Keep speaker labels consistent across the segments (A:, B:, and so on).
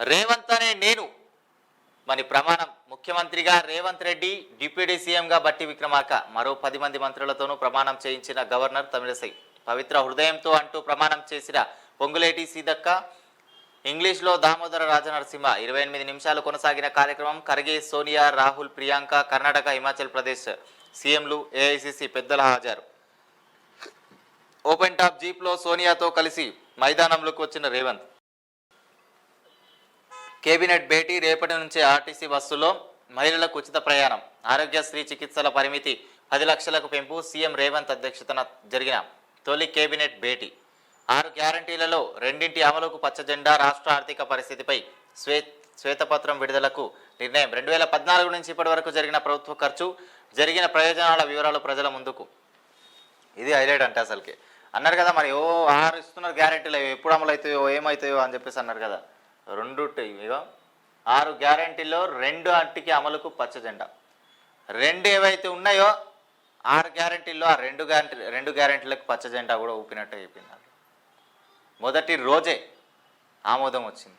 A: రేవంత్ అనే నేను. మరి ప్రమాణం. ముఖ్యమంత్రిగా రేవంత్ రెడ్డి డిప్యూటీ సీఎంగా బట్టి విక్రమార్క మరో పది మంది మంత్రులతోనూ ప్రమాణం చేయించిన గవర్నర్ తమిళసై. పవిత్ర హృదయంతో అంటూ ప్రమాణం చేసిన పొంగులేటి సీదక్క ఇంగ్లీష్లో దామోదర రాజనరసింహ ఇరవై ఎనిమిది నిమిషాలు కొనసాగిన కార్యక్రమం ఖర్గే సోనియా రాహుల్ ప్రియాంక కర్ణాటక హిమాచల్ ప్రదేశ్ సీఎంలు ఏఐసిసి పెద్దల హాజరు. ఓపెన్ టాప్ జీప్లో సోనియాతో కలిసి మైదానంలోకి వచ్చిన రేవంత్. కేబినెట్ భేటీ రేపటి నుంచే ఆర్టీసీ బస్సులో మహిళలకు ఉచిత ప్రయాణం. ఆరోగ్యశ్రీ చికిత్సల పరిమితి పది లక్షలకు పెంపు సీఎం రేవంత్ అధ్యక్షతన జరిగిన తొలి కేబినెట్ భేటీ. ఆరు గ్యారంటీలలో రెండింటి అమలుకు పచ్చ జెండా రాష్ట్ర ఆర్థిక పరిస్థితిపై శ్వే శ్వేతపత్రం విడుదలకు నిర్ణయం. రెండు వేల పద్నాలుగు నుంచి ఇప్పటి వరకు జరిగిన ప్రభుత్వ ఖర్చు జరిగిన ప్రయోజనాల వివరాలు ప్రజల ముందుకు. ఇది హైలైట్ అంటే అసలుకి. అన్నారు కదా మరి ఓ ఆరు ఇస్తున్నారు గ్యారెంటీలు ఎప్పుడు అమలు అవుతాయో ఏమవుతాయో అని చెప్పేసి అన్నారు కదా. రెండు ఇగో ఆరు గ్యారెంటీల్లో రెండు అట్టికి అమలుకు పచ్చ జెండా. రెండు ఏవైతే ఉన్నాయో ఆరు గ్యారంటీల్లో ఆ రెండు గ్యారంటీ రెండు గ్యారెంటీలకు పచ్చ జెండా కూడా ఊపినట్టు అయిపోయినారు. మొదటి రోజే ఆమోదం వచ్చింది.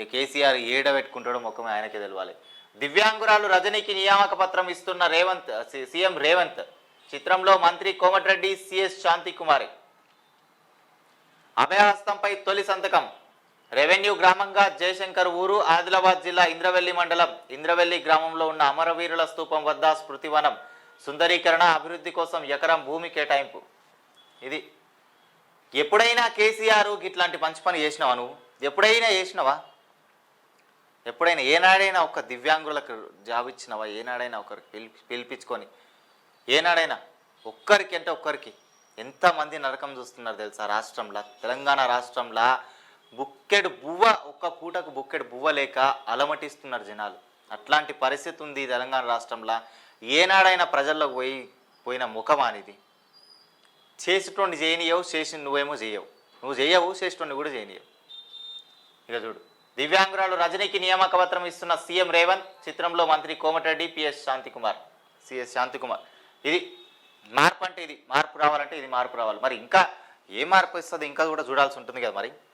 A: ఇక కేసీఆర్ ఏడ పెట్టుకుంటాడో ముఖం ఆయనకే తెలవాలి. దివ్యాంగురాలు రజనీకి నియామక పత్రం ఇస్తున్న రేవంత్ సి- సీఎం రేవంత్ చిత్రంలో మంత్రి కోమటిరెడ్డి సిఎస్ శాంతి కుమారి అభయహస్తంపై తొలి సంతకం. రెవెన్యూ గ్రామంగా జయశంకర్ ఊరు ఆదిలాబాద్ జిల్లా ఇంద్రవెల్లి మండలం. ఇంద్రవెల్లి గ్రామంలో ఉన్న అమరవీరుల స్థూపం వద్ద స్మృతివనం సుందరీకరణ అభివృద్ధి కోసం ఎకరం భూమి కేటాయింపు. ఇది ఎప్పుడైనా కేసీఆర్ ఇట్లాంటి మంచి పని చేసినావా నువ్వు? ఎప్పుడైనా చేసినావా? ఎప్పుడైనా ఏనాడైనా ఒక దివ్యాంగులకు జాబ్ ఇచ్చినావా? ఏనాడైనా ఒకరికి పిలి పిలిపించుకొని ఏనాడైనా ఒక్కరికి అంటే ఒక్కరికి ఎంతమంది నరకం చూస్తున్నారు తెలుసా రాష్ట్రంలో? తెలంగాణ రాష్ట్రంలో బుక్కెడు బువ్వ ఒక్క పూటకు బుక్కెడు బువ్వ లేక అలమటిస్తున్నారు జనాలు. అట్లాంటి పరిస్థితి ఉంది తెలంగాణ రాష్ట్రంలో. ఏనాడైనా ప్రజల్లోకి పోయి పోయిన ముఖం అనేది చేసేటోండి చేయనియవు చేసి నువ్వేమో చేయవు. నువ్వు చేయవు చేసేటోండి కూడా చేయనియవు. ఇక చూడు. దివ్యాంగురాలు రజనీకి నియామక పత్రం ఇస్తున్న సీఎం రేవంత్ చిత్రంలో మంత్రి కోమటిరెడ్డి పిఎస్ శాంతికుమార్. సిఎస్ శాంతికుమార్. ఇది మార్పు అంటే ఇది. మార్పు రావాలంటే ఇది మార్పు రావాలి. మరి ఇంకా ఏ మార్పు ఇస్తుంది ఇంకా కూడా చూడాల్సి ఉంటుంది కదా మరి.